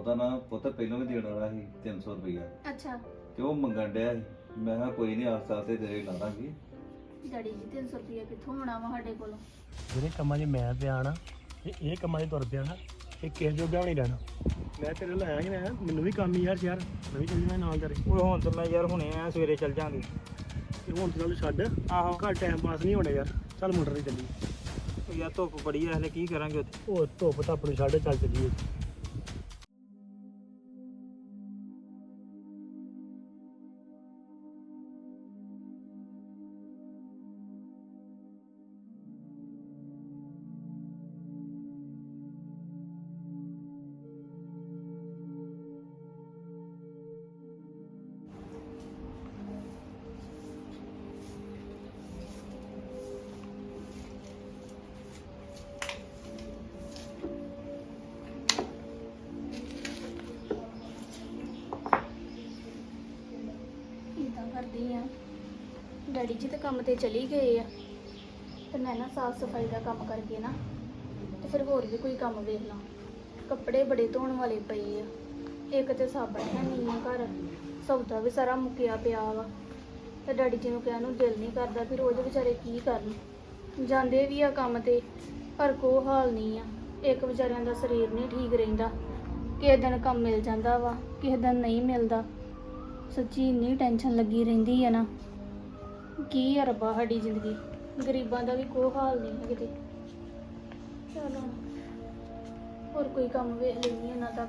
ਉਹਦਾ ਨਾ ਪੁੱਤ ਪਹਿਲਾਂ ਵੀ ਦੇਣ ਵਾਲਾ ਸੀ 300 ਰੁਪਇਆ ਅੱਛਾ। ਤੇ ਉਹ ਮੰਗਣ ਡਿਆ ਸੀ। ਮੈਂ ਕਿਹਾ ਕੋਈ ਨਹੀਂ ਆਸਤਾ ਤੇ ਤੇਰੇ ਲਾ ਦਾਂਗੇ। ਡੈਡੀ ਜੀ 300 ਰੁਪਏ ਕਿੱਥੋਂ ਆਉਣਾ ਵਾ ਸਾਡੇ ਕੋਲੋਂ? ਜਿਹੜੇ ਕੰਮਾਂ 'ਚ ਮੈਂ ਪਿਆ ਨਾ ਤੇ ਇਹ ਕੰਮਾਂ 'ਚ ਤੁਰ ਪਿਆ ਨਾ ਇਹ ਕਿਸੇ ਜੋਗਾ ਵੀ ਨਹੀਂ ਰਹਿਣਾ। ਮੈਂ ਤੇਰੇ ਨਾਲ ਆਇਆ ਕਿ ਮੈਂ ਮੈਨੂੰ ਵੀ ਕੰਮ ਹੀ ਯਾਰ ਯਾਰ ਮੈਂ ਵੀ ਚੱਲ ਜਾਣਾ ਨਾਲ ਤੇਰੇ। ਉਹ ਹੁਣ ਤਾਂ ਮੈਂ ਯਾਰ ਹੁਣੇ ਆ ਸਵੇਰੇ ਚੱਲ ਜਾਾਂਗੇ। ਤੇ ਹੁਣ ਤੂੰ ਚੱਲ ਛੱਡ। ਆਹੋ। ਘਰ ਟਾਈਮ ਪਾਸ ਨਹੀਂ ਹੋਣਾ ਯਾਰ। ਚੱਲ ਮੋਟਰ ਤੇ ਚੱਲੀ। ਯਾਰ ਧੁੱਪ ਬੜੀ ਆ ਹਲੇ ਕੀ ਕਰਾਂਗੇ ਉੱਥੇ? ਉਹ ਧੁੱਪ ਤਾਂ ਆਪਣੀ ਛੱਡ ਚੱਲ ਚੱਲੀਏ ਡੈਡੀ ਜੀ ਤਾਂ ਕੰਮ ਤੇ ਚਲੀ ਗਏ ਆ। ਤੇ ਮੈਂ ਨਾ ਸਾਫ਼ ਸਫ਼ਾਈ ਦਾ ਕੰਮ ਕਰਕੇ ਨਾ ਤੇ ਫਿਰ ਹੋਰ ਵੀ ਕੋਈ ਕੰਮ ਵੇਖ ਲਾਂ। ਕੱਪੜੇ ਬੜੇ ਧੋਣ ਵਾਲੇ ਪਏ ਆ। ਇੱਕ ਤੇ ਸਾਬਣ ਹੈ ਨਹੀਂ ਆ ਘਰ ਸੌਦਾ ਵੀ ਸਾਰਾ ਮੁੱਕਿਆ ਪਿਆ ਵਾ। ਤੇ ਡੈਡੀ ਜੀ ਨੂੰ ਕਹਿਣ ਨੂੰ ਦਿਲ ਨਹੀਂ ਕਰਦਾ ਵੀ ਰੋਜ਼ ਵਿਚਾਰੇ ਕੀ ਕਰਨ। ਜਾਂਦੇ ਵੀ ਆ ਕੰਮ ਤੇ, ਪਰ ਕੋ ਹਾਲ ਨਹੀਂ ਆ। ਇੱਕ ਵਿਚਾਰਿਆਂ ਦਾ ਸਰੀਰ ਨਹੀਂ ਠੀਕ ਰਹਿੰਦਾ। ਕਿਸੇ ਦਿਨ ਕੰਮ ਮਿਲ ਜਾਂਦਾ ਵਾ, ਕਿਸੇ ਦਿਨ ਨਹੀਂ ਮਿਲਦਾ। ਸੱਚੀ ਇੰਨੀ ਟੈਨਸ਼ਨ ਲੱਗੀ ਰਹਿੰਦੀ ਆ ਨਾ। ਕੀ ਆ ਰੱਬਾ ਸਾਡੀ ਜ਼ਿੰਦਗੀ? ਗਰੀਬਾਂ ਦਾ ਵੀ ਕੋਈ ਹਾਲ ਨਹੀਂ ਹੈ ਕਿਤੇ। ਚਲੋ, ਹੋਰ ਕੋਈ ਕੰਮ ਵੇਖ ਲੈਣੀ ਇਹਨਾਂ ਤੱਕ।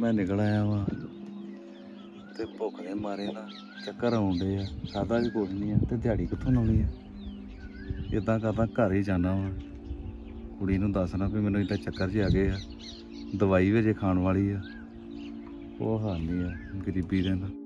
ਮੈਂ ਨਿਕਲ ਆਇਆ ਵਾਂ। ਤੇ ਭੁੱਖ ਦੇ ਮਾਰੇ ਨਾ ਚੱਕਰ ਆਉਂਦੇ ਆ। ਖਾਦਾ ਵੀ ਕੁਛ ਨਹੀਂ ਆ ਤੇ ਦਿਹਾੜੀ ਕਿੱਥੋਂ ਲਾਉਣੀ ਆ? ਇਦਾਂ ਕਰਦਾ ਘਰ ਹੀ ਜਾਣਾ ਵਾਂ। ਕੁੜੀ ਨੂੰ ਦੱਸਣਾ ਵੀ ਮੈਨੂੰ ਇਦਾਂ ਚੱਕਰ 'ਚ ਆ ਗਏ ਆ। ਦਵਾਈ ਵੀ ਜੇ ਖਾਣ ਵਾਲੀ ਆ। ਉਹ ਹਾਲ ਨਹੀਂ ਆ ਗਰੀਬੀ ਦੇ ਨਾਲ।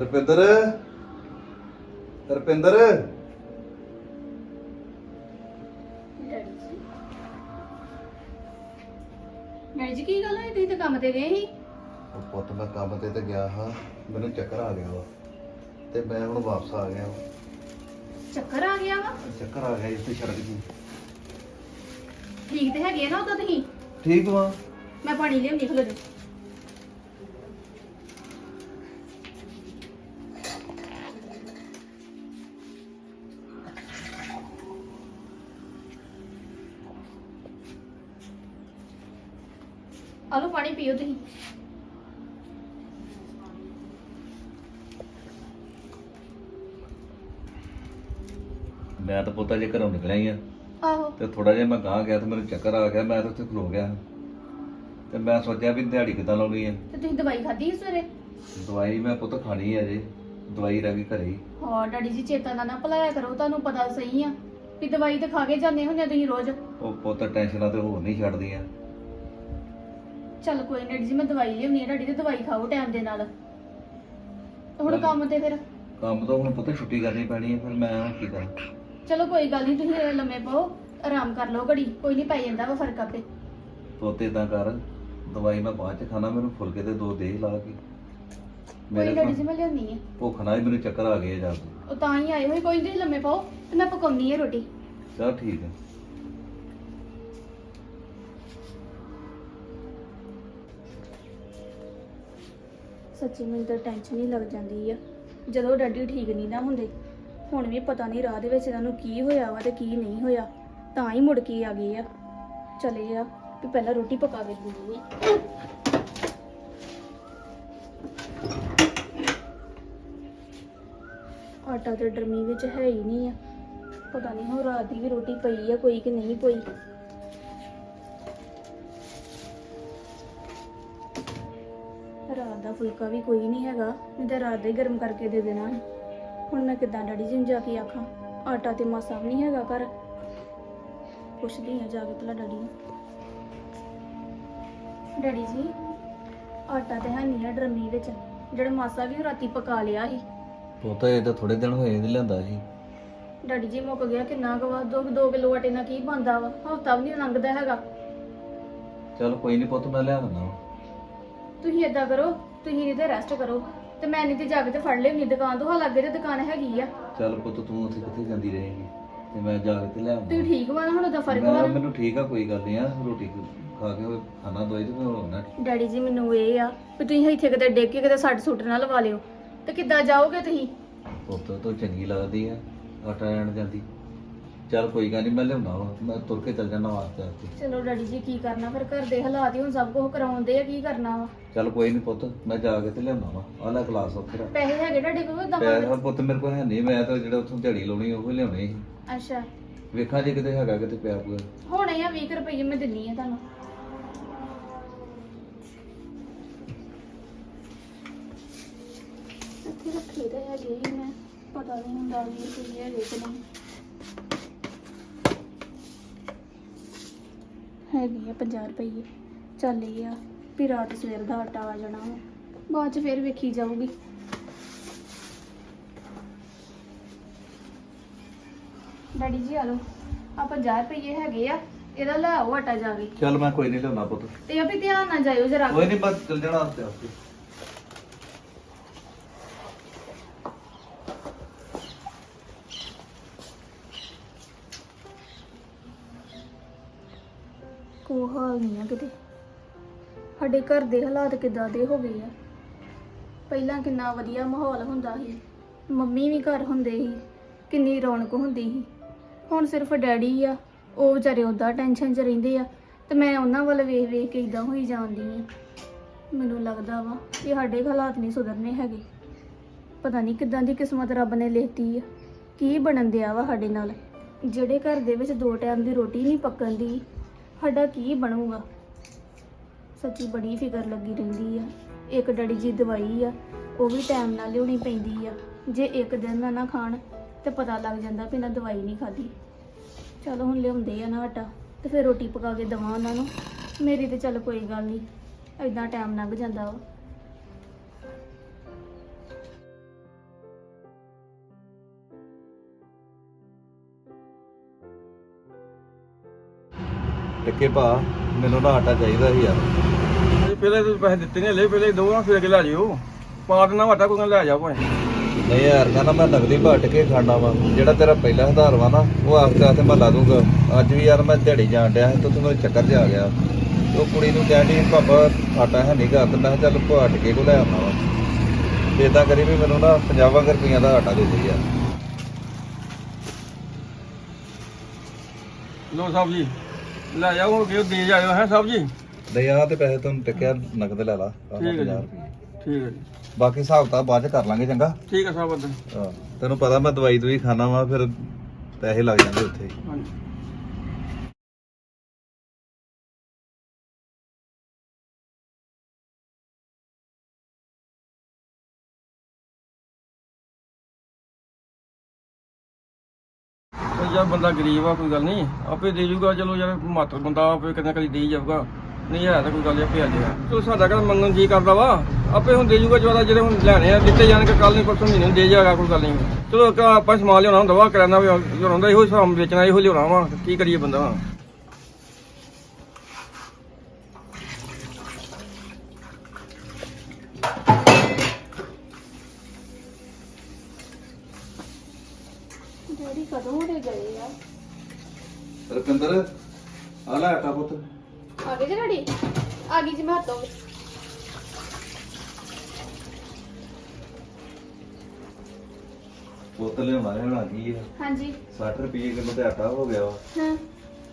ਰੁਪਿੰਦਰ? ਰੁਪਿੰਦਰ? ਡੈਡੀ ਜੀ ਡੈਡੀ ਜੀ ਕੀ ਗੱਲ ਹੋਈ? ਤੁਸੀਂ ਤਾਂ ਕੰਮ ਤੇ ਗਏ ਸੀ। ਉਹ ਪੁੱਤ ਮੈਂ ਕੰਮ ਤੇ ਤੇ ਗਿਆ ਹਾਂ। ਮੈਨੂੰ ਚੱਕਰ ਆ ਗਿਆ ਵਾ। ਤੇ ਮੈਂ ਹੁਣ ਵਾਪਸ ਆ ਗਿਆ ਵਾਂ। ਚੱਕਰ ਆ ਗਿਆ ਵਾ? ਚੱਕਰ ਆ ਗਿਆ ਇੱਥੇ ਸੜਕ ਜੀ ਠੀਕ ਤੇ ਹੈਗੇ ਆ ਨਾ ਉਦੋਂ ਤੁਸੀਂ? ਠੀਕ ਵਾ। ਮੈਂ ਪਾਣੀ ਲਿਆਉਣੀ ਖਲੋ ਜਾ ਤਾਂ ਜੇ ਘਰੋਂ ਨਿਕਲਿਆ ਹੀ ਆ। ਆਹੋ। ਤੇ ਥੋੜਾ ਜਿਹਾ ਮੈਂ ਗਾਂ ਗਿਆ ਤੇ ਮੈਨੂੰ ਚੱਕਰ ਆ ਗਿਆ ਮੈਂ ਤਾਂ ਉੱਥੇ ਖਲੋ ਗਿਆ। ਤੇ ਮੈਂ ਸੋਚਿਆ ਵੀ ਦਿਹਾੜੀ ਕਿੱਦਾਂ ਲਾਉਣੀ ਆ। ਤੇ ਤੁਸੀਂ ਦਵਾਈ ਖਾਧੀ ਸੀ ਸਵੇਰੇ? ਦਵਾਈ ਮੈਂ ਪੁੱਤ ਖਾਣੀ ਆ ਜੇ ਦਵਾਈ ਰਹਿ ਗਈ ਘਰੇ ਹੀ। ਹਾਂ ਡੈਡੀ ਜੀ ਚੇਤਾ ਨਾਲ ਨਾ ਭੁਲਾਇਆ ਕਰੋ ਤੁਹਾਨੂੰ ਪਤਾ ਸਹੀ ਆ ਵੀ ਦਵਾਈ ਤਾਂ ਖਾ ਕੇ ਜਾਂਦੇ ਹੁੰਦੇ ਆ ਤੁਸੀਂ ਰੋਜ਼। ਉਹ ਪੁੱਤ ਟੈਨਸ਼ਨਾਂ ਤੇ ਹੋਰ ਨਹੀਂ ਛੱਡਦੀਆਂ। ਚੱਲ ਕੋਈ ਨੀ ਡੈਡੀ ਜੀ ਮੈਂ ਦਵਾਈ ਲਿਆਉਣੀ ਆ ਡੈਡੀ ਤੇ ਦਵਾਈ ਖਾਓ ਟਾਈਮ ਦੇ ਨਾਲ। ਹੁਣ ਕੰਮ ਤੇ ਫਿਰ? ਕੰਮ ਤੋਂ ਹੁਣ ਪੁੱਤ ਛੁੱਟੀ ਕਰਨੀ ਪੈਣੀ ਹੈ ਫਿਰ ਮੈਂ ਹੁਣ ਕੀ ਕਰਾਂ? ਚਲੋ ਕੋਈ ਗੱਲ ਨਹੀਂ ਤੁਸੀਂ ਲੰਮੇ ਪਾਓ ਆਰਾਮ ਕਰ ਲਓ ਘੜੀ ਕੋਈ ਨਹੀਂ ਪੈ ਜਾਂਦਾ ਵਾ ਫ਼ਰਕ ਆਪੇ। ਪੁੱਤ ਏਦਾਂ ਕਰ ਦਵਾਈ ਮੈਂ ਬਾਅਦ ਚ ਖਾਣਾ ਮੈਨੂੰ ਫੁਲਕੇ ਤੇ ਦੋ ਦੇ ਲਾ ਕੇ। ਕੋਈ ਮੇਰੇ ਡੈਡੀ ਜੀ ਕੋਲ ਮੈਂ ਲਿਆਉਣੀ ਆ। ਭੁੱਖ ਨਾਲ ਹੀ ਮੈਨੂੰ ਚੱਕਰ ਆ ਗਏ ਜਾ ਕੇ। ਉਹ ਤਾਂ ਹੀ ਆਏ ਹੋਏ ਕੋਈ ਨਹੀਂ ਲੰਮੇ ਪਾਓ ਤੇ ਮੈਂ ਪਕਾਉਣੀ ਆ ਰੋਟੀ। ਚਲ ਠੀਕ ਹੈ ਸੱਚੀ ਮੈਨੂੰ ਤਾਂ ਟੈਨਸ਼ਨ ਹੀ ਲੱਗ ਜਾਂਦੀ ਆ। ਜਦੋਂ ਡੈਡੀ ਠੀਕ ਨਹੀਂ ਨਾ ਹੁੰਦੇ। ਹੁਣ ਵੀ ਪਤਾ ਨਹੀਂ ਰਾਹ ਦੇ ਵਿੱਚ ਇਹਨਾਂ ਨੂੰ ਕੀ ਹੋਇਆ ਵਾ ਤੇ ਕੀ ਨਹੀਂ ਹੋਇਆ। ਤਾਂ ਹੀ ਮੁੜ ਕੇ ਆ ਗਏ ਆ। ਚਲੇ ਆ ਵੀ ਪਹਿਲਾਂ ਰੋਟੀ ਪਕਾ ਕੇ ਦਿੰਦੀ ਆ ਆਟਾ ਤੇ ਡਰਮੀ ਵਿੱਚ ਹੈ ਹੀ ਨਹੀਂ ਆ। ਪਤਾ ਨਹੀਂ ਹੁਣ ਰਾਤ ਦੀ ਵੀ ਰੋਟੀ ਪਈ ਆ ਕੋਈ ਕਿ ਨਹੀਂ ਪਈ। ਰਾਤ ਦਾ ਫੁਲਕਾ ਵੀ ਕੋਈ ਨਹੀਂ ਹੈਗਾ। ਨਹੀਂ ਤਾਂ ਰਾਤ ਦਾ ਹੀ ਗਰਮ ਕਰਕੇ ਦੇ ਦੇਣਾ। ਹੁਣ ਮੈਂ ਕਿੱਦਾਂ ਡੈਡੀ ਜੀ ਨੂੰ ਜਾ ਕੇ ਆਖਾਂ? ਆਟਾ ਤੇ ਮਾਸਾ ਵੀ ਨਹੀਂ ਹੈਗਾ ਘਰ। ਪੁੱਛਦੀ ਆ ਜਾ ਕੇ ਭਲਾ ਡੈਡੀ ਨੂੰ। ਡੈਡੀ ਜੀ ਆਟਾ ਤੇ ਹੈ ਨਹੀਂ ਆ ਡਰਮੀ ਵਿੱਚ। ਜਿਹੜਾ ਮਾਸਾ ਵੀ ਉਹ ਰਾਤੀ ਪਕਾ ਲਿਆ ਸੀ। ਪੁੱਤ ਇਹ ਤਾਂ ਥੋੜੇ ਦਿਨ ਹੋਏ ਨਹੀਂ ਲਿਆਂਦਾ ਸੀ। ਡੈਡੀ ਜੀ ਮੁੱਕ ਗਿਆ ਕਿੰਨਾ ਕੁ ਵਾ? 2 2 ਕਿਲੋ ਆਟੇ ਨਾਲ ਕੀ ਬਣਦਾ ਵਾ? ਹਫਤਾ ਵੀ ਨਹੀਂ ਲੰਘਦਾ ਹੈਗਾ। ਚੱਲ ਕੋਈ ਨਹੀਂ ਪੁੱਤ ਮੈਂ ਲਿਆ ਦਿੰਦਾ ਤੁਸੀਂ ਏਦਾਂ ਕਰੋ ਤੁਸੀਂ ਇਹਦੇ ਰੈਸਟ ਕਰੋ। ਤੇ ਮੈਂ ਨਹੀਂ ਤੇ ਜਾ ਕੇ ਤੇ ਫੜ ਲਿਆਉਣੀ ਦੁਕਾਨ ਤੋਂ ਹਾਂ ਲੱਗੇ ਤੇ ਦੁਕਾਨ ਹੈਗੀ ਆ। ਚੱਲ ਪੁੱਤ ਤੂੰ ਉੱਥੇ ਕਿੱਥੇ ਜਾਂਦੀ ਰਹੇਂਗੀ? ਤੇ ਮੈਂ ਜਾ ਕੇ ਤੇ ਲੈ ਤੁਸੀਂ ਠੀਕ ਵਾ ਨਾ ਹੁਣ ਉਹਦਾ ਫ਼ਰਕ ਵਾ ਮੈਂ ਮੈਨੂੰ ਠੀਕ ਆ ਕੋਈ ਗੱਲ ਨਹੀਂ ਆ ਰੋਟੀ ਖਾ ਕੇ ਉਹ ਖਾਣਾ ਦਵਾਈ ਤੇ ਮੈਂ ਹੋਣਾ ਡੈਡੀ ਜੀ ਮੈਨੂੰ ਇਹ ਆ ਵੀ ਤੁਸੀਂ ਇੱਥੇ ਕਿਤੇ ਡਿੱਗ ਕੇ ਕਿਤੇ ਸੱਟ ਸੁੱਟ ਨਾ ਲਵਾ ਲਿਓ। ਤੇ ਕਿੱਦਾਂ ਜਾਓਗੇ ਤੁਸੀਂ? ਪੁੱਤ ਤੋਂ ਚੰਗੀ ਲੱਗਦੀ ਆ ਆਟਾ ਲੈਣ ਜਾਂਦੀ। ਚੱਲ ਕੋਈ ਗੱਲ ਨਹੀਂ ਮੈਂ ਲਿਆਉਣਾ ਵਾ ਮੈਂ ਤੁਰ ਕੇ ਚੱਲ ਜਾਣਾ ਵਾਸਤੇ ਚਲੋ ਡੈਡੀ ਜੀ ਕੀ ਕਰਨਾ? ਫਿਰ ਘਰ ਦੇ ਹਾਲਾਤ ਹੀ ਹੁਣ ਸਭ ਕੁਝ ਕਰਾਉਂਦੇ ਆ ਕੀ ਕਰਨਾ ਵਾ? ਚੱਲ ਕੋਈ ਨਹੀਂ ਪੁੱਤ ਮੈਂ ਜਾ ਕੇ ਤੇ ਲਿਆਉਣਾ ਵਾ ਆਹ ਲੈ ਕਲਾਸ ਉੱਥੇ ਰੱਖ। ਪੈਸੇ ਹੈਗੇ ਤੁਹਾਡੇ ਕੋਲ ਪੈਸਾ ਪੁੱਤ ਮੇਰੇ ਕੋਲ ਹੈ ਨਹੀਂ ਮੈਂ ਤਾਂ ਜਿਹੜਾ ਉੱਥੋਂ ਦਿਹਾੜੀ ਲਾਉਣੀ ਉਹ ਲਿਆਉਣੇ ਸੀ। ਅੱਛਾ। ਵੇਖਾਂ ਜੇ ਕਿਤੇ ਹੈਗਾ ਕਿਤੇ ਪਿਆ ਪੂਆ। ਹੋਣੇ ਆ 20 ਰੁਪਏ ਮੈਂ ਦਿੰਨੀ ਆ ਤੁਹਾਨੂੰ। ਇੱਥੇ ਰੱਖੇ ਤਾਂ ਹੈਗੇ ਹੀ ਮੈਂ ਪਤਾ ਨਹੀਂ ਹੁੰਦਾ ਵੀ ਕੀ ਹੈਗੇ ਕਿ ਨਹੀਂ। ਹੈਗੇ ਆ 50 ਰੁਪਏ ਚੱਲ ਇਹ ਆ ਵੀ ਰਾਤ ਸਵੇਰ ਦਾ ਆਟਾ ਆ ਜਾਣਾ ਵਾ। ਬਾਅਦ ਚ ਫਿਰ ਵੇਖੀ ਜਾਊਗੀ। ਡੈਡੀ ਜੀ ਆ ਲਓ। ਆ 50 ਰੁਪਏ ਹੈਗੇ ਆ ਇਹਦਾ ਲੈ ਆਓ ਆਟਾ ਜਾ ਕੇ। ਚੱਲ ਮੈਂ ਕੋਈ ਨਹੀਂ ਲਿਆਉਣਾ ਪੁੱਤ। ਤੇ ਆ ਵੀ ਧਿਆਨ ਨਾਲ ਜਾਇਓ ਜਰਾ। ਕੋਈ ਨਹੀਂ ਬਸ ਚੱਲ ਜਾਣਾ ਆਸਤੇ ਆਸਤੇ ਕੋ ਹਾਲ ਕਿਤੇ। ਸਾਡੇ ਘਰ ਦੇ ਹਾਲਾਤ ਕਿੱਦਾਂ ਦੇ ਹੋ ਗਏ ਆ। ਪਹਿਲਾਂ ਕਿੰਨਾ ਵਧੀਆ ਮਾਹੌਲ ਹੁੰਦਾ ਸੀ। ਮੰਮੀ ਵੀ ਘਰ ਹੁੰਦੇ ਸੀ, ਕਿੰਨੀ ਰੌਣਕ ਹੁੰਦੀ ਸੀ। ਹੁਣ ਸਿਰਫ ਡੈਡੀ ਆ, ਉਹ ਵਿਚਾਰੇ ਉਦਾਂ ਟੈਨਸ਼ਨ 'ਚ ਰਹਿੰਦੇ ਆ ਤੇ ਮੈਂ ਉਹਨਾਂ ਵੱਲ ਵੇਖ ਵੇਖ ਕੇ ਇਦਾਂ ਹੋਈ ਜਾਂਦੀ ਆ। ਮੈਨੂੰ ਲੱਗਦਾ ਵਾ ਕਿ ਸਾਡੇ ਹਾਲਾਤ ਨਹੀਂ ਸੁਧਰਨੇ ਹੈਗੇ। ਪਤਾ ਨਹੀਂ ਕਿੱਦਾਂ ਦੀ ਕਿਸਮਤ ਰੱਬ ਨੇ ਲਿਖਤੀ ਆ। ਕੀ ਬਣਨ ਦਿਆ ਵਾ ਸਾਡੇ ਨਾਲ। ਜਿਹੜੇ ਘਰ ਦੇ ਵਿੱਚ ਦੋ ਟਾਈਮ ਦੀ ਰੋਟੀ ਨਹੀਂ ਪੱਕਣ ਦੀ ਸਾਡਾ ਕੀ ਬਣੂਗਾ? ਸੱਚੀ ਬੜੀ ਫਿਕਰ ਲੱਗੀ ਰਹਿੰਦੀ ਆ। ਇੱਕ ਡੈਡੀ ਜੀ ਦਵਾਈ ਆ, ਉਹ ਵੀ ਟਾਈਮ ਨਾਲ ਲਿਆਉਣੀ ਪੈਂਦੀ ਆ। ਜੇ ਇੱਕ ਦਿਨ ਨਾ ਨਾ ਖਾਣ, ਤੇ ਪਤਾ ਲੱਗ ਜਾਂਦਾ ਵੀ ਨਾ ਦਵਾਈ ਨਹੀਂ ਖਾਧੀ। ਚਲੋ ਹੁਣ ਲਿਆਉਂਦੇ ਆ ਨਾ ਆਟਾ, ਤੇ ਫਿਰ ਰੋਟੀ ਪਕਾ ਕੇ ਦਵਾਂ ਉਹਨਾਂ ਨੂੰ। ਮੇਰੀ ਤੇ ਚੱਲ ਕੋਈ ਗੱਲ ਨਹੀਂ ਐਦਾਂ ਟਾਈਮ ਲੰਘ ਜਾਂਦਾ ਵਾ। ਟਿੱਕੇ ਭਾ ਮੈਨੂੰ ਨਾ ਆਟਾ ਚਾਹੀਦਾ ਸੀ ਯਾਰ। ਇਹ ਪਹਿਲੇ ਤੁਸੀਂ ਪੈਸੇ ਦਿੱਤੇ ਨੇ ਲੈ ਪਹਿਲੇ ਦੋ ਨਾ ਫਿਰ ਕੇ ਲੈ ਜਿਓ ਪਾ ਦੇਣਾ ਵਾਟਾ ਕੋਈ ਨਾ ਲੈ ਜਾ ਭਾਵੇਂ। ਨਹੀਂ ਯਾਰ ਕਹਿੰਦਾ ਮੈਂ ਨਗਦੀ ਭਾ ਟਿੱਕੇ ਖਾਣਾ ਵਾ। ਜਿਹੜਾ ਤੇਰਾ ਪਹਿਲਾ ਆਧਾਰ ਵਾ ਨਾ ਉਹ ਆਖਦੇ ਆਖਦੇ ਮੈਂ ਲਾ ਦੂੰਗਾ। ਅੱਜ ਵੀ ਯਾਰ ਮੈਂ ਦਿਹਾੜੀ ਜਾਣ ਡਿਆ ਸੀ ਤੇ ਤੈਨੂੰ ਚੱਕਰ ਜਿਹਾ ਆ ਗਿਆ। ਤੇ ਉਹ ਕੁੜੀ ਨੂੰ ਕਹਿੰਦੀ ਪਾਪਾ ਆਟਾ ਹੈ ਨਹੀਂ ਘਰ। ਤੇ ਮੈਂ ਕਿਹਾ ਚੱਲ ਭਾ ਟਿੱਕੇ ਕੋ ਲੈ ਆਉਣਾ ਵਾ। ਤੇ ਏਦਾਂ ਕਰੀ ਵੀ ਮੈਨੂੰ ਨਾ 50 ਰੁਪਈਆ ਦਾ ਆਟਾ ਦੇ ਦੇ ਯਾਰ। ਲੋ ਸਾਹਿਬ ਜੀ ਲੈ ਜਾਓ ਹੁਣ ਕਿਉਂ ਦੇ ਜਾਇਓ ਹੈ ਸਾਹਿਬ ਜੀ? ਨਹੀਂ ਆ ਤੇ ਪੈਸੇ ਤੁਹਾਨੂੰ ਟਿੱਕਿਆ ਨਗਦ ਲੈ ਲਾ ਆਹ ਠੀਕ ਹੈ 50 ਜੀ। ਰੁਪਏ ਠੀਕ ਹੈ ਜੀ। ਬਾਕੀ ਹਿਸਾਬ ਤਾਂ ਬਾਅਦ ਚ ਕਰ ਲਾਂਗੇ ਚੰਗਾ? ਠੀਕ ਹੈ ਸਾਹਿਬ ਹਾਂ, ਤੈਨੂੰ ਪਤਾ ਮੈਂ ਦਵਾਈ ਦਵਾਈ ਖਾਣਾ ਵਾ ਫਿਰ ਪੈਸੇ ਲੱਗ ਜਾਂਦੇ ਉੱਥੇ। ਹੀ। ਹਾਂਜੀ। ਉਹ ਯਾਰ ਬੰਦਾ ਗਰੀਬ ਆ, ਕੋਈ ਗੱਲ ਨਹੀਂ। ਆਪੇ ਦੇ ਜੂਗਾ, ਚਲੋ ਯਾਰ, ਮਾਤਰ ਬੰਦਾ ਆਪੇ ਕਦੇ ਕਦੀ ਦੇ ਹੀ ਜਾਊਗਾ। ਨਹੀਂ ਹੈ ਤਾਂ ਕੋਈ ਗੱਲ ਨਹੀਂ ਆਪੇ ਆ ਜਾਏਗਾ। ਚਲੋ ਸਾਡਾ ਘਰ ਮੰਗਣ ਜੀ ਕਰਦਾ ਵਾ? ਆਪੇ ਹੁਣ ਦੇ ਜੂਗਾ ਜ਼ਿਆਦਾ ਜਿਹੜੇ ਹੁਣ ਲੈਣੇ ਆ, ਦਿੱਤੇ ਜਾਣਗੇ ਕੱਲ ਨਹੀਂ ਪਰਸੋਂ ਮਹੀਨੇ ਨੂੰ ਦੇ ਜਾਏਗਾ, ਕੋਈ ਗੱਲ ਨਹੀਂ ਚਲੋ ਆਪਾਂ ਸਮਾਨ ਲਿਆਉਣਾ ਹੁੰਦਾ ਵਾ, ਕਰਿਆਨਾ ਵੀ ਲਿਆਉਣਾ ਹੁੰਦਾ, ਇਹੋ ਹਿਸਾਬ ਵੇਚਣਾ, ਇਹੋ ਲਿਆਉਣਾ ਵਾ, ਕੀ ਕਰੀਏ ਬੰਦਾ? ਦੇ ਗਏ ਆ? ਰੁਪਿੰਦਰ ਆ ਲੈ ਆਟਾ ਪੁੱਤ। ਆ ਗਏ ਜੀ ਡੈਡੀ ਆ ਗਈ ਜੀ ਮੈਂ ਹੱਥੋਂ ਪੁੱਤ ਲਿਆਉਣਾ ਲਿਆਉਣਾ ਕੀ ਆ? ਹਾਂਜੀ। 60 ਰੁਪਏ ਕਿਲੋ ਤੇ ਆਟਾ ਹੋ ਗਿਆ ਵਾ। ਹਾਂ।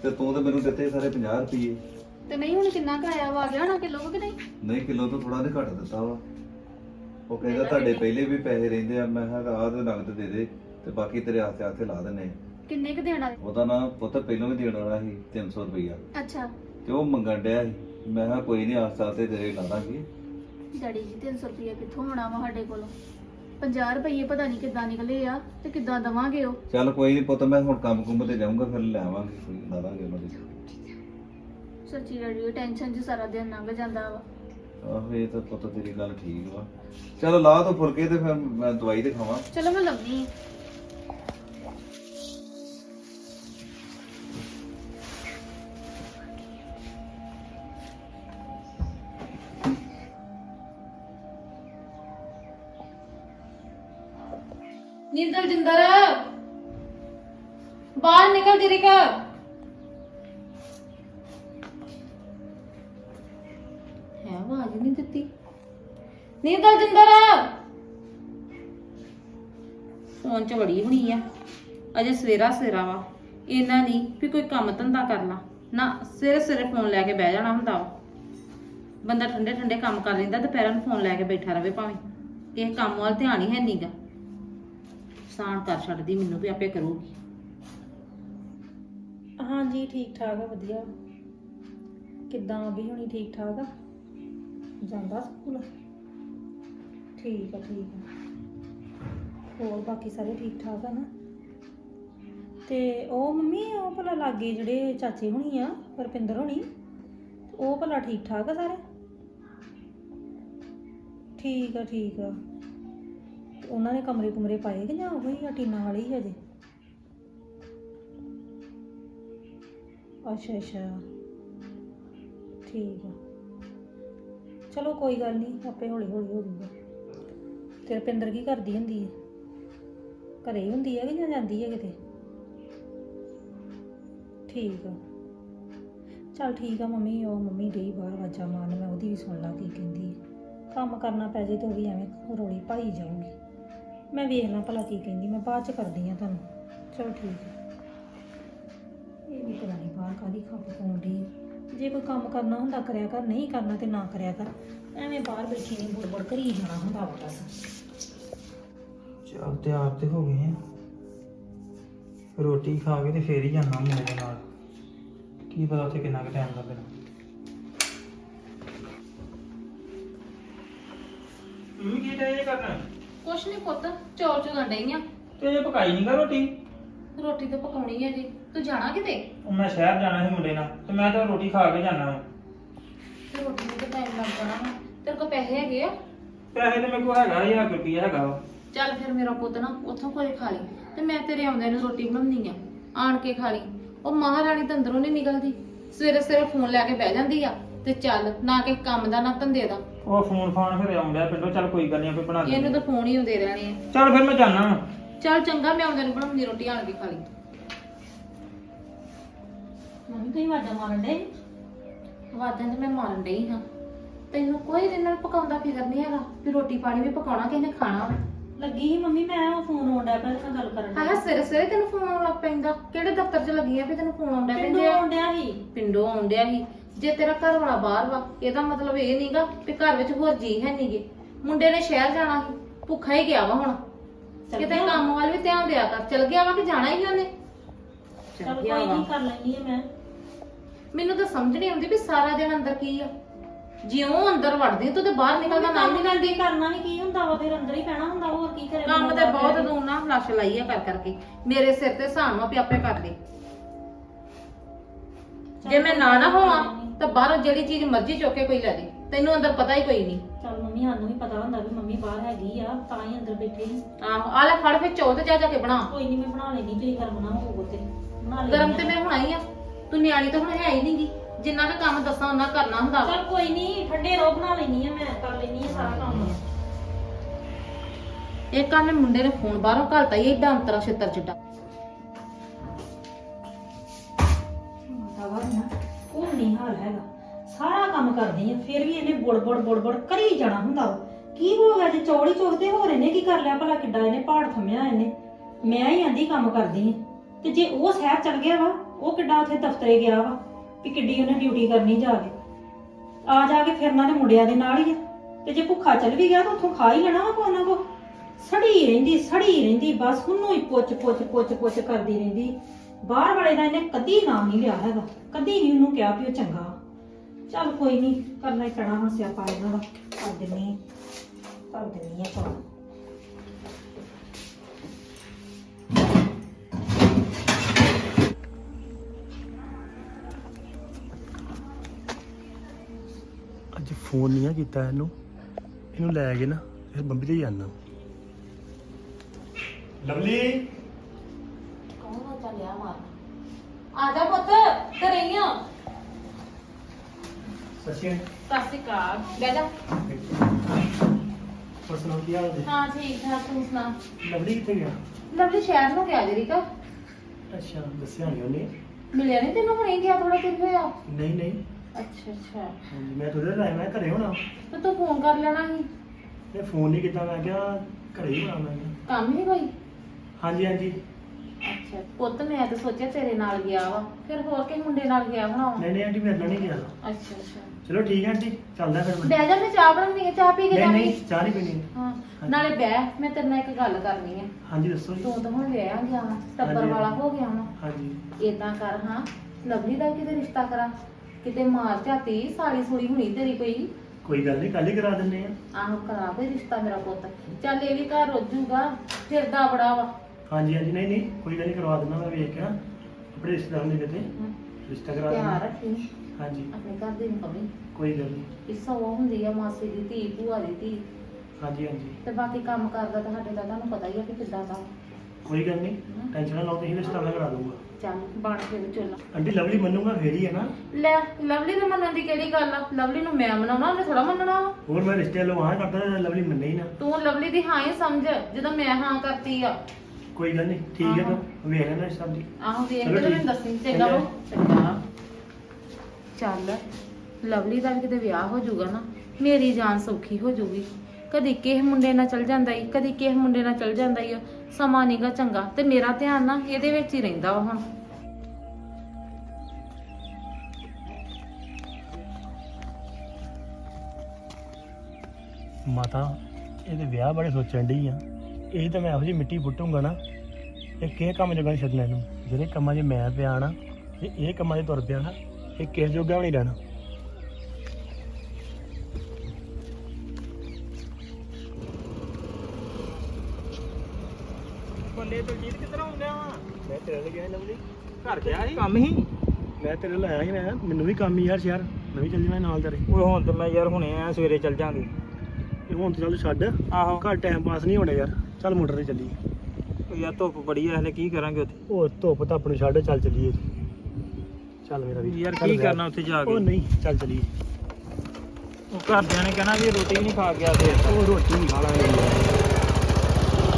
ਤੇ ਤੂੰ ਤਾਂ ਮੈਨੂੰ ਦਿੱਤੇ ਸਾਰੇ 50 ਰੁਪਏ ਤੇ ਨਹੀਂ ਹੁਣ ਕਿੰਨਾ ਕੁ ਆਇਆ ਵਾ? ਆ ਗਿਆ ਹੋਣਾ ਕਿਲੋ ਕਿ ਨਹੀਂ? ਨਹੀਂ ਕਿਲੋ ਤੋਂ ਥੋੜਾ ਜਿਹਾ ਘੱਟ ਦਿੱਤਾ ਵਾ। ਉਹ ਕਹਿੰਦਾ ਤੁਹਾਡੇ ਪਹਿਲੇ ਵੀ ਪੈਸੇ ਰਹਿੰਦੇ ਆ। ਮੈਂ ਕਿਹਾ ਆਹ ਤੇ ਨਗਦ ਦੇ ਦੇ। ਤੇ ਬਾਕੀ ਤੇਰੇ ਹੱਥ ਹੱਥੇ ਲਾ ਦਿੰਨੇ ਆ। ਕਿੰਨੇ ਕੁ ਦੇਣਾ ਉਹਦਾ ਨਾ ਪੁੱਤ ਪਹਿਲਾਂ ਵੀ ਦੇਣ ਵਾਲਾ ਸੀ 300 ਰੁਪਇਆ ਅੱਛਾ। ਤੇ ਉਹ ਮੰਗਣ ਡਿਆ ਸੀ। ਮੈਂ ਕਿਹਾ ਕੋਈ ਨਹੀਂ ਆਸਤਾ ਤੇ ਤੇਰੇ ਲਾ ਦਾਂਗੇ। ਡੈਡੀ ਜੀ 300 ਰੁਪਏ ਕਿੱਥੋਂ ਹੋਣਾ ਵਾ ਸਾਡੇ ਕੋਲੋਂ? 50 ਰੁਪਏ ਪਤਾ ਨਹੀਂ ਕਿੱਦਾਂ ਨਿਕਲੇ ਆ ਤੇ ਕਿੱਦਾਂ ਦਵਾਂਗੇ ਉਹ? ਚੱਲ ਕੋਈ ਨਹੀਂ ਪੁੱਤ ਮੈਂ ਹੁਣ ਕੰਮ ਕੁੰਮ ਤੇ ਜਾਊਂਗਾ ਫਿਰ ਲੈ ਆਵਾਂਗੇ ਕੋਈ ਲਾ ਦਾਂਗੇ ਉਹਨਾਂ ਦੇ। ਸੱਚੀ ਡੈਡੀ ਟੈਨਸ਼ਨ 'ਚ ਸਾਰਾ ਦਿਨ ਲੰਘ ਜਾਂਦਾ ਵਾ। ਆਹੋ ਇਹ ਤਾਂ ਪੁੱਤ ਤੇਰੀ ਗੱਲ ਠੀਕ ਵਾ। ਚੱਲ ਲਾ ਤੂੰ ਫੁਲਕੇ ਤੇ ਫਿਰ ਮੈਂ ਦਵਾਈ ਤੇ ਖਾਵਾਂ। ਚਲੋ ਮੈਂ ਲੰਮੀ ਨੀਂਦਰ ਜਿੰਦਰ। ਬਾਹਰ ਨਿਕਲ ਜਰੀ ਕਾ ਹੈ ਆਵਾਜ਼ ਨਹੀਂ ਦਿੱਤੀ। ਨੀਂਦਰ ਜਿੰਦਰ। ਫੋਨ 'ਚ ਵੜੀ ਹੋਣੀ ਆ। ਅਜੇ ਸਵੇਰਾ ਸਵੇਰਾ ਵਾ। ਇਹਨਾਂ ਨਹੀਂ ਵੀ ਕੋਈ ਕੰਮ ਧੰਦਾ ਕਰ ਲਾ। ਨਾ ਸਵੇਰੇ ਸਵੇਰੇ ਫੋਨ ਲੈ ਕੇ ਬਹਿ ਜਾਣਾ ਹੁੰਦਾ ਵਾ। ਬੰਦਾ ਠੰਡੇ ਠੰਡੇ ਕੰਮ ਕਰ ਲੈਂਦਾ, ਦੁਪਹਿਰਾਂ ਨੂੰ ਫੋਨ ਲੈ ਕੇ ਬੈਠਾ ਰਵੇ ਭਾਵੇਂ। ਇਹ ਕੰਮ ਵੱਲ ਧਿਆਨ ਹੀ ਹੈ ਨਹੀਂਗਾ ਸਾਨ ਕਰ ਛੱਡਦੀ, ਮੈਨੂੰ ਵੀ ਆਪੇ ਕਰੂਗੀ। ਹਾਂਜੀ ਠੀਕ ਠਾਕ ਆ, ਵਧੀਆ। ਕਿੱਦਾਂ ਵੀ ਹੋਣੀ ਠੀਕ ਠਾਕ ਆ? ਜਾਂਦਾ ਸਕੂਲ? ਠੀਕ ਆ ਠੀਕ ਆ। ਹੋਰ ਬਾਕੀ ਸਾਰੇ ਠੀਕ ਠਾਕ ਆ ਨਾ? ਤੇ ਉਹ ਮੰਮੀ, ਉਹ ਭਲਾ ਲਾਗੇ ਜਿਹੜੇ ਚਾਚੇ ਹੁਣੀ ਆ ਪਰਪਿੰਦਰ ਹੁਣੀ ਉਹ ਭਲਾ ਠੀਕ ਠਾਕ ਆ ਸਾਰੇ? ਠੀਕ ਆ ਠੀਕ ਆ। ਤੇ ਉਹਨਾਂ ਨੇ ਕਮਰੇ ਕੁਮਰੇ ਪਾਏ ਕਿ ਜਾਂ ਉਹੀ ਆ ਟੀਨਾ ਵਾਲੀ ਹੀ ਅਜੇ ਅੱਛਾ ਅੱਛਾ। ਠੀਕ ਆ। ਚਲੋ ਕੋਈ ਗੱਲ ਨਹੀਂ ਆਪੇ ਹੌਲੀ ਹੌਲੀ ਹੋ ਜਾਊਗਾ ਤੇ ਰੁਪਿੰਦਰ ਕੀ ਕਰਦੀ ਹੁੰਦੀ ਹੈ ਘਰੇ ਹੀ ਹੁੰਦੀ ਹੈ ਕਿ ਜਾਂ ਜਾਂਦੀ ਹੈ ਕਿਤੇ? ਠੀਕ ਆ। ਚਲ ਠੀਕ ਆ ਮੰਮੀ, ਉਹ ਮੰਮੀ ਡਈ ਬਾਹਰ ਵਾਜਾ ਮਾਰਨ, ਮੈਂ ਉਹਦੀ ਵੀ ਸੁਣ ਲਾ ਕੀ ਕਹਿੰਦੀ ਹੈ ਕੰਮ ਕਰਨਾ ਪੈ ਜੇ ਤੇ ਉਹ ਵੀ ਐਵੇਂ ਰੋਲੀ ਪਾਈ ਜਾਊਗੀ। ਮੈਂ ਵੇਖ ਲਾਂ ਭਲਾ ਕੀ ਕਹਿੰਦੀ ਮੈਂ ਬਾਅਦ ਚ ਕਰਦੀ ਆ ਤੁਹਾਨੂੰ। ਚਲੋ ਠੀਕ ਹੈ ਇਹ ਵੀ ਪਤਾ ਨਹੀਂ ਬਾਹਰ ਕਾਦੀ ਖੱਪ ਪਾਉਂਦੀ ਜੇ ਕੋਈ ਕੰਮ ਕਰਨਾ ਹੁੰਦਾ ਕਰਿਆ ਕਰ ਨਹੀਂ ਕਰਨਾ ਤੇ ਨਾ ਕਰਿਆ ਕਰ। ਐਵੇਂ ਬਾਹਰ ਬੈਠੀ ਨਹੀਂ ਬੁੜਬੁੜ ਕਰੀ ਜਾਣਾ ਹੁੰਦਾ ਵਾ ਬਸ। ਚੱਲ ਤਿਆਰ ਤੇ ਹੋ ਗਏ ਆ। ਰੋਟੀ ਖਾ ਕੇ ਤੇ ਫੇਰ ਹੀ ਜਾਣਾ ਮੇਰੇ ਨਾਲ। ਕੀ ਪਤਾ ਉੱਥੇ ਕਿੰਨਾ ਕੁ ਟਾਈਮ ਲੱਗਣਾ। ਮੰਮੀ ਕੀ ਟਾਈਮ ਕਰਨਾ? ਕੁਛ ਨਹੀਂ ਪੁੱਤ ਚੌਲ ਚੁਗਣ ਡਈ ਆ। ਤੇ ਪਕਾਈ ਨਹੀਂ ਗਾ ਰੋਟੀ? ਰੋਟੀ ਤੇ ਪਕਾਉਣੀ ਹੈ ਜੀ। ਤੂੰ ਜਾਣਾ ਕਿਤੇ? ਉਹ ਮੈਂ ਸ਼ਹਿਰ ਜਾਣਾ ਸੀ ਮੁੰਡੇ ਨਾਲ ਤੇ ਮੈਂ ਤਾਂ ਰੋਟੀ ਖਾ ਕੇ ਜਾਣਾ ਤੇ ਰੋਟੀ ਨੂੰ ਤੇ ਟਾਈਮ ਲੱਗ ਜਾਣਾ ਵਾ। ਤੇਰੇ ਕੋਲ ਪੈਸੇ ਹੈਗੇ ਆ? ਪੈਸੇ ਤੇ ਮੇਰੇ ਕੋਲ ਹੈਗਾ 1000 ਰੁਪਈਆ ਹੈਗਾ ਵਾ। ਚੱਲ ਫਿਰ ਮੇਰਾ ਪੁੱਤ ਨਾ ਉੱਥੋਂ ਕੋਈ ਖਾ ਲਈ ਤੇ ਮੈਂ ਤੇਰੇ ਆਉਂਦੇ ਨੂੰ ਰੋਟੀ ਬਣਾਉਣੀ ਆ ਆਣ ਕੇ ਖਾ ਲਈ ਉਹ ਮਹਾਰਾਣੀ ਤਾਂ ਅੰਦਰੋਂ ਨਹੀਂ ਨਿਕਲਦੀ। ਸਵੇਰੇ ਸਵੇਰੇ ਫੋਨ ਲੈ ਕੇ ਬਹਿ ਜਾਂਦੀ ਆ ਤੇ ਚੱਲ ਨਾ ਕਿ ਕੰਮ ਦਾ ਨਾ ਧੰਦੇ ਦਾ। ਉਹ ਫੋਨ ਫਾਨ ਫਿਰ ਆਉਂਦਾ ਪਿੰਡੋਂ ਚੱਲ ਕੋਈ ਗੱਲ ਨਹੀਂ ਆਪੇ ਬਣਾ ਇਹਨੂੰ ਲੈਂਦੇ ਤਾਂ ਫੋਨ ਹੀ ਹੁੰਦੇ ਰਹਿਣੇ ਆ। ਚੱਲ ਫਿਰ ਮੈਂ ਜਾਣਾ ਚੱਲ ਚੰਗਾ ਮੈਂ ਆਉਂਦੇ ਨੂੰ ਬਣਾਉਂਦੀ ਰੋਟੀ ਆਣ ਕੇ ਖਾ ਲਈ। ਮੰਮੀ ਤੁਸੀਂ ਵਾਜਾ ਮਾਰਨ ਦੇ ਵਾਦਾਂ ਤੇ ਮੈਂ ਮਾਰਨ ਡਈ ਹਾਂ। ਤੈਨੂੰ ਕੋਈ ਦਿਨ ਨਾਲ ਪਕਾਉਂਦਾ ਫਿਕਰ ਨਹੀਂ ਹੈਗਾ ਵੀ ਰੋਟੀ ਪਾਣੀ ਵੀ ਪਕਾਉਣਾ ਕਿਸੇ ਨੇ ਖਾਣਾ ਵਾ। ਲੱਗੀ ਸੀ ਮੰਮੀ ਮੈਂ ਉਹ ਫੋਨ ਆਉਂਦਾ ਪਿਆ ਤੇ ਗੱਲ ਕਰਨ ਹਾਂ ਸਵੇਰੇ ਸਵੇਰੇ ਤੈਨੂੰ ਫੋਨ ਆਉਣ ਲੱਗ ਪੈਂਦਾ। ਕਿਹੜੇ ਦਫ਼ਤਰ 'ਚ ਲੱਗੀ ਆ ਵੀ ਤੈਨੂੰ ਫੋਨ ਆਉਂਦਾ ਪਿੰਡੋਂ ਪੈਂਦਾ? ਆਉਂਦਿਆ ਸੀ। ਪਿੰਡੋਂ ਆਉਂਦਿਆ ਸੀ। ਜੇ ਤੇਰਾ ਘਰ ਵਾਲਾ ਬਾਹਰ ਵਾ ਇਹਦਾ ਮਤਲਬ ਇਹ ਨਹੀਂਗਾ ਵੀ ਘਰ ਵਿੱਚ ਹੋਰ ਜੀ ਹੈ ਨਹੀਂਗੇ ਮੁੰਡੇ ਨੇ ਸ਼ਹਿਰ ਜਾਣਾ ਸੀ ਭੁੱਖਾ ਹੀ ਗਿਆ ਵਾ ਹੁਣ। ਚੱਲ ਕਿਤੇ ਗਿਆ? ਕੰਮ ਵੱਲ ਵੀ ਧਿਆਨ ਦਿਆ ਕਰ। ਚਲ ਗਿਆ ਵਾ ਕਿ ਜਾਣਾ ਹੀ ਉਹਨੇ? ਚਲ ਚੱਲ ਕੋਈ ਗਿਆ ਵਾ। ਨਹੀਂ ਕਰ ਲੈਣੀ ਆ ਮੈਂ। ਮੈਨੂੰ ਤਾਂ ਸਮਝ ਨਹੀਂ ਆਉਂਦੀ ਵੀ ਸਾਰਾ ਦਿਨ ਅੰਦਰ ਕੀ ਆ। ਜਿਉਂ ਅੰਦਰ ਵੜਦੀ ਤੂੰ ਤੇ ਬਾਹਰ ਨਿਕਲਦਾ ਨਾ ਨਹੀਂ ਕੀ ਕਰਨਾ ਵੀ ਕੀ ਹੁੰਦਾ ਵਾ? ਫਿਰ ਅੰਦਰ ਹੀ ਪੈਣਾ ਹੁੰਦਾ ਹੋਰ ਕੀ ਕਰੇ ਕੰਮ ਬੰਦਾ ਤੇ ਬਹੁਤ ਬਾਹਰ? ਤੂੰ ਨਾ ਲਾਸ਼ ਲਾਈ ਆ ਕਰ ਕਰਕੇ। ਮੇਰੇ ਸਿਰ ਤੇ ਸਾਨ ਵਾ ਵੀ ਆਪੇ ਕਰ ਦੇ। ਜੇ ਮੈਂ ਨਾ ਨਾ ਹੋਵਾਂ ਤਾਂ ਬਾਹਰੋਂ ਜਿਹੜੀ ਚੀਜ਼ ਮਰਜ਼ੀ ਚੁੱਕ ਕੇ ਕੋਈ ਲੈ ਦੇ ਤੈਨੂੰ ਅੰਦਰ ਪਤਾ ਹੀ ਕੋਈ ਨਹੀਂ। ਚੱਲ ਮੰਮੀ ਸਾਨੂੰ ਵੀ ਪਤਾ ਹੁੰਦਾ ਵੀ ਮੰਮੀ ਬਾਹਰ ਹੈਗੀ ਆ ਤਾਂ ਹੀ ਅੰਦਰ ਬੈਠੀ ਸੀ। ਆਹੋ ਆ ਲੈ ਫੜ ਫੇ ਚੌਲ ਤੇ ਜਾ ਜਾ ਕੇ ਬਣਾ। ਕੋਈ ਨਹੀਂ ਮੈਂ ਬਣਾ ਲੈਣੀ ਤੁਸੀਂ ਗਰਮ ਨਾ ਹੋਵੋ ਤੇ ਬਣਾ ਗਰਮ ਤੇ ਮੈਂ ਹੁਣ ਆਈ ਆ। ਤੂੰ ਨਿਆਣੀ ਤਾਂ ਹੁਣ ਹੈ ਹੀ ਨਹੀਂਗੀ। ਜਿੰਨਾ ਕੁ ਕੰਮ ਦੱਸਾਂ ਉਹਨਾਂ ਕਰਨਾ ਹੁੰਦਾ ਵਾ। ਚੱਲ ਕੋਈ ਨਹੀਂ ਠੰਡੇ ਰੋ ਬਣਾ ਲੈਣੀ ਆ ਮੈਂ ਕਰ ਲੈਣੀ ਆ ਸਾਰਾ ਕੰਮ। ਇਹ ਕੰਨ ਮੁੰਡੇ ਨੇ ਫੋਨ ਬਾਹਰੋਂ ਘਲਤਾ ਹੀ ਏਡਾ ਅੰਤਰਾ ਛਿੱਤਰ ਚਿੱਟਾ। ਨਹੀਂ ਹਾਲ ਹੈਗਾ। ਸਾਰਾ ਕੰਮ ਕਰਦੀ ਆ, ਫਿਰ ਵੀ ਇਹਨੇ ਬੁੜ ਬੁੜ ਬੁੜ ਬੁੜ ਕਰੀ ਜਾਣਾ ਹੁੰਦਾ ਵਾ। ਕੀ ਹੋ ਗਿਆ ਜੇ ਚੌੜੀ ਚੁੱਕਦੇ ਹੋ ਰਹੇ ਕੀ ਕਰ ਲਿਆ ਭਲਾ, ਕਿੱਡਾ ਇਹਨੇ ਪਹਾੜ ਥੰਮਿਆ ਇਹਨੇ। ਮੈਂ ਹੀ ਆਂਦੀ ਕੰਮ ਕਰਦੀ ਆ। ਤੇ ਜੇ ਉਹ ਸ਼ਹਿਰ ਚਲ ਗਿਆ ਵਾ, ਉਹ ਕਿੱਡਾ ਉੱਥੇ ਦਫ਼ਤਰੇ ਗਿਆ ਵਾ, ਵੀ ਕਿੱਡੀ ਉਹਨੇ ਡਿਊਟੀ ਕਰਨੀ ਜਾ ਕੇ। ਆ ਜਾ ਕੇ ਫਿਰਨਾ ਤੇ ਮੁੰਡਿਆਂ ਦੇ ਨਾਲ ਹੀ ਆ। ਤੇ ਜੇ ਭੁੱਖਾ ਚੱਲ ਵੀ ਗਿਆ ਤਾਂ ਉੱਥੋਂ ਖਾ ਹੀ ਲੈਣਾ ਵਾ ਕੋਈ ਨਾ ਕੋ ਸੜੀ ਰਹਿੰਦੀ ਸੜੀ ਰਹਿੰਦੀ, ਬਸ ਉਹਨੂੰ ਹੀ ਪੁੱਛ ਪੁੱਛ ਪੁੱਛ ਪੁੱਛ ਕਰਦੀ ਰਹਿੰਦੀ। ਬਾਹਰ ਵਾਲੇ ਦਾ ਇਹਨੇ ਕਦੀ ਨਾਮ ਨਹੀਂ ਲਿਆ ਹੈਗਾ। ਕਦੀ ਨਹੀਂ ਉਹਨੂੰ ਕਿਹਾ ਵੀ ਉਹ ਚੰਗਾ। ਚੱਲ ਕੋਈ ਨਹੀਂ ਕਰਨਾ ਹੀ ਪੈਣਾ ਹੁਣ ਸਿਆਪਾ ਇਹਨਾਂ ਦਾ। ਕਰ ਦਿੰਨੀ। ਕਰ ਦਿੰਨੀ ਆ ਚਲ ਅੱਜ ਫੋਨ ਨਹੀਂ ਆ ਕੀਤਾ ਇਹਨੂੰ। ਇਹਨੂੰ ਲੈ ਕੇ ਨਾ ਫਿਰ ਬੰਬੀ ਤੇ ਜਾਣਾ ਲਵਲੀ ਕੌਣ ਆ ਚੱਲਿਆ ਮਾਰ ਆ ਜਾ ਪੁੱਤ ਘਰੇ ਆ ਸਚਿਨ। ਸਤਿ ਸ਼੍ਰੀ ਅਕਾਲ। ਬਹਿ ਜਾ। ਪਰਸਨਲ ਕੀ ਹਾਲ ਹੈ? ਹਾਂ ਠੀਕ ਠਾਕ ਤੂੰ ਸੁਣਾ? ਲਵਲੀ ਕਿੱਥੇ ਗਿਆ? ਲਵਲੀ ਸ਼ਹਿਰ ਨੂੰ ਗਿਆ ਜਰੀਕਾ। ਅੱਛਾ ਦੱਸਿਆ ਨਹੀਂ ਉਹਨੇ। ਮਿਲਿਆ ਨਹੀਂ ਤੈਨੂੰ ਹੁਣੇ ਗਿਆ ਥੋੜਾ ਚਿਰ ਹੋਇਆ। ਨਹੀਂ ਨਹੀਂ। ਅੱਛਾ ਅੱਛਾ। ਹਾਂਜੀ, ਮੈਂ ਥੋੜੇ ਟਾਈਮ ਮੈਂ ਘਰੇ ਹੋਣਾ। ਤੇ ਤੂੰ ਫੋਨ ਕਰ ਲੈਣਾ ਸੀ। ਮੈਂ ਫੋਨ ਨਹੀਂ ਕੀਤਾ ਮੈਂ ਕਿਹਾ ਘਰੇ ਹੀ ਹੋਣਾ ਮੈਂ। ਕਿਹਾ। ਕੰਮ ਹੀ ਕੋਈ? ਹਾਂਜੀ ਹਾਂਜੀ। ਅੱਛਾ ਪੁੱਤ ਮੈਂ ਤਾਂ ਸੋਚਿਆ ਤੇਰੇ ਨਾਲ ਗਿਆ ਵਾ। ਫਿਰ ਹੋਰ ਕਿਸੇ ਮੁੰਡੇ ਨਾਲ ਗਿਆ ਹੋਣਾ ਵਾ। ਨਹੀਂ ਨਹੀਂ ਆਂਟੀ ਮੇਰੇ ਨਾਲ ਨਹੀਂ ਗਿਆ। ਅੱਛਾ ਅੱਛਾ। ਚਲੋ ਠੀਕ ਹੈ ਆਂਟੀ ਚੱਲਦਾ ਫਿਰ ਮੈਂ। ਬਹਿ ਜਾ ਮੈਂ ਚਾਹ ਬਣਾਉਣੀ ਹੈ ਚਾਹ ਪੀ ਕੇ ਨਹੀਂ ਜਾਣੀ। ਨਹੀਂ ਚਾਹ ਨਹੀਂ ਪੀਣੀ। ਹਾਂ ਨਾਲੇ ਬਹਿ ਮੈਂ ਤੇਰੇ ਨਾਲ ਇੱਕ ਗੱਲ ਕਰਨੀ ਹੈ। ਹਾਂਜੀ ਦੱਸੋ ਜੀ। ਤੂੰ ਤਾਂ ਹੁਣ ਵਿਆਹ ਗਿਆ ਵਾ ਟੱਬਰ ਹਾਂਜੀ। ਵਾਲਾ ਹੋ ਗਿਆ ਵਾ। ਹਾਂਜੀ। ਇਦਾਂ ਕਰ ਹਾਂ ਲਵਲੀ ਦਾ ਕਿਤੇ ਰਿਸ਼ਤਾ ਕਰਾ। ਕਿਤੇ ਮਾਰ ਝਾਤੀ ਸਾਲੀ ਸੂਲੀ ਹੁਣੀ ਤੇਰੀ ਕੋਈ? ਕੋਈ ਗੱਲ ਨਹੀਂ ਕੱਲ ਹੀ ਕਰਾ ਦਿੰਦੇ ਆ ਆਹੋ ਕਰਾ ਕੋਈ ਰਿਸ਼ਤਾ ਮੇਰਾ ਪੁੱਤ। ਚੱਲ ਇਹ ਵੀ ਘਰ ਰੋਜੂਗਾ ਫਿਰਦਾ ਬੜਾ ਵਾ। ਹਾਂਜੀ ਹਾਂਜੀ ਨਹੀਂ ਨਹੀਂ ਕੋਈ ਗੱਲ ਨਹੀਂ ਕਰਵਾ ਦਿੰਦਾ ਮੈਂ ਵੇਖ ਕੇ ਨਾ। ਆਪਣੇ ਰਿਸ਼ਤੇਦਾਰਾਂ ਦੇ ਕਿਤੇ ਰਿਸ਼ਤਾ ਕਰਾ ਧਿਆਨ ਦਿੰਦਾ ਰੱਖੀ। ਹਾਂਜੀ। ਆਪਣੇ ਘਰ ਦੇ ਨੂੰ ਕਮੀ। ਕੋਈ ਗੱਲ ਨਹੀਂ। ਇਸਾ ਉਹ ਹੁੰਦੀ ਆ ਮਾਸੀ ਦੀ ਧੀ ਭੂਆ ਦੀ ਧੀ। ਹਾਂਜੀ ਹਾਂਜੀ। ਤੇ ਬਾਕੀ ਕੰਮ ਕਰਦਾ ਤਾਂ ਸਾਡੇ ਦਾ ਤੁਹਾਨੂੰ ਪਤਾ ਹੀ ਆ ਕਿ ਕਿੱਦਾਂ ਦਾ। ਕੋਈ ਗੱਲ ਨਹੀਂ ਟੈਨਸ਼ਨ ਨਾ ਲਓ ਤੁਸੀਂ ਰਿਸ਼ਤਾ ਮੈਂ ਕਰਾ ਦੂੰਗਾ ਚੱਲ ਬਣ ਕੇ ਤੇ ਚੱਲ। ਆਂਟੀ ਲਵਲੀ ਮੰਨੂਗਾ ਫੇਰ ਹੀ ਹੈ ਨਾ? ਲੈ ਲਵਲੀ ਨੂੰ ਮੰਨਣ ਦੀ ਕਿਹੜੀ ਗੱਲ ਆ? ਲਵਲੀ ਨੂੰ ਮੈਂ ਮਨਾਉਣਾ ਉਹਨੇ ਥੋੜਾ ਮੰਨਣਾ। ਵਾ। ਹੋਰ ਮੈਂ ਰਿਸ਼ਤੇ ਲੋ ਹਾਂ ਕਰਦਾ ਤਾਂ ਲਵਲੀ ਮੰਨੇ ਹੀ ਨਾ। ਤੂੰ ਲਵਲੀ ਦੀ ਹਾਂ ਹੀ ਸਮਝ ਜਦੋਂ ਮੈਂ ਹਾਂ ਕਰਤੀ ਆ। ਕੋਈ ਗੱਲ ਨਹੀਂ ਠੀਕ ਹੈ ਤਾਂ ਵੇਖ ਲੈਣਾ ਰਿਸ਼ਤਾ ਦੀ ਆਹੋ ਵੇਖ ਚਲੋ ਕੇ ਮੈਨੂੰ ਠੀਕ। ਦੱਸੀ ਚੰਗਾ ਚੰਗਾ। ਵਾ ਚੰਗਾ। ਚੱਲ, ਲਵਲੀ ਦਾ ਵੀ ਕਿਤੇ ਵਿਆਹ ਹੋ ਜਾਊਗਾ ਨਾ, ਮੇਰੀ ਜਾਨ ਸੌਖੀ ਹੋ ਜਾਊਗੀ। ਕਦੀ ਕਿਸੇ ਮੁੰਡੇ ਨਾਲ ਚਲ ਜਾਂਦਾ ਈ, ਕਦੀ ਕਿਸੇ ਮੁੰਡੇ ਨਾਲ ਚਲ ਜਾਂਦਾ ਈ ਸਮਾਂ ਨੀਗਾ ਚੰਗਾ, ਤੇ ਮੇਰਾ ਧਿਆਨ ਨਾ ਇਹਦੇ ਵਿੱਚ ਹੀ ਰਹਿੰਦਾ ਵਾ ਹੁਣ। ਮਾਤਾ ਇਹਦੇ ਵਿਆਹ ਬਾਰੇ ਸੋਚਣ ਡਈ ਆ। ਇਹ ਤਾਂ ਮੈਂ ਇਹੋ ਜਿਹੀ ਮਿੱਟੀ ਪੁੱਟੂੰਗਾ ਨਾ, ਇਹ ਕਿਹ ਕੰਮ ਜਗ੍ਹਾ ਨਹੀਂ ਛੱਡਣਾ ਇਹਨੂੰ। ਜਿਹੜੇ ਕੰਮਾਂ 'ਚ ਮੈਂ ਪਿਆ ਨਾ, ਤੇ ਇਹ ਕੰਮਾਂ 'ਚ ਤੁਰ ਪਿਆ ਨਾ ਇਹ ਕਿਸ ਜੋਗਾ ਵੀ ਨਹੀਂ ਰਹਿਣਾ। ਬੰਦੇ ਦਲਜੀਤ ਕਿੱਧਰ ਆਉਂਦਿਆ ਵਾ? ਮੈਂ ਤੇਰੇ ਨਾਲ ਗਿਆ ਲਵਲੀ। ਘਰ ਗਿਆ ਸੀ? ਕੰਮ ਹੀ? ਮੈਂ ਤੇਰੇ ਨਾਲ ਆਇਆ ਮੈਂ ਮੈਨੂੰ ਵੀ ਕੰਮ ਹੀ ਯਾਰ ਸ਼ਹਿਰ ਮੈਂ ਵੀ ਚੱਲ ਜਾਣਾ ਨਾਲ ਤੇਰੇ। ਓਏ ਹੁਣ ਤੇ ਮੈਂ ਯਾਰ ਹੁਣੇ ਆ ਸਵੇਰੇ ਚੱਲ ਜਾਾਂਗੇ। ਇਹ ਹੁਣ ਤਾਂ ਚੱਲ ਛੱਡ। ਆਹੋ। ਘਰ ਟਾਈਮ ਪਾਸ ਨਹੀਂ ਹੋਣਾ ਯਾਰ। ਚੱਲ ਮੋਟਰ ਤੇ ਚੱਲੀਏ। ਯਾਰ ਧੁੱਪ ਬੜੀ ਐ ਹਲੇ ਕੀ ਕਰਾਂਗੇ ਉੱਥੇ? ਉਹ ਧੁੱਪ ਤਾਂ ਆਪਣੀ ਛੱਡ ਚੱਲ ਚੱਲੀਏ। ਚੱਲ ਮੇਰਾ ਵੀ ਯਾਰ ਕੀ। ਕਰਨਾ ਉੱਥੇ ਜਾ ਉਹ ਕੇ ਨਹੀਂ ਚੱਲ ਚੱਲੀਏ। ਉਹ ਘਰਦਿਆਂ ਨੇ ਕਹਿਣਾ ਵੀ ਰੋਟੀ ਵੀ ਨਹੀਂ ਖਾ ਗਿਆ ਤੇ ਉਹ ਰੋਟੀ ਨਹੀਂ ਖਾ ਲਾਂਗੇ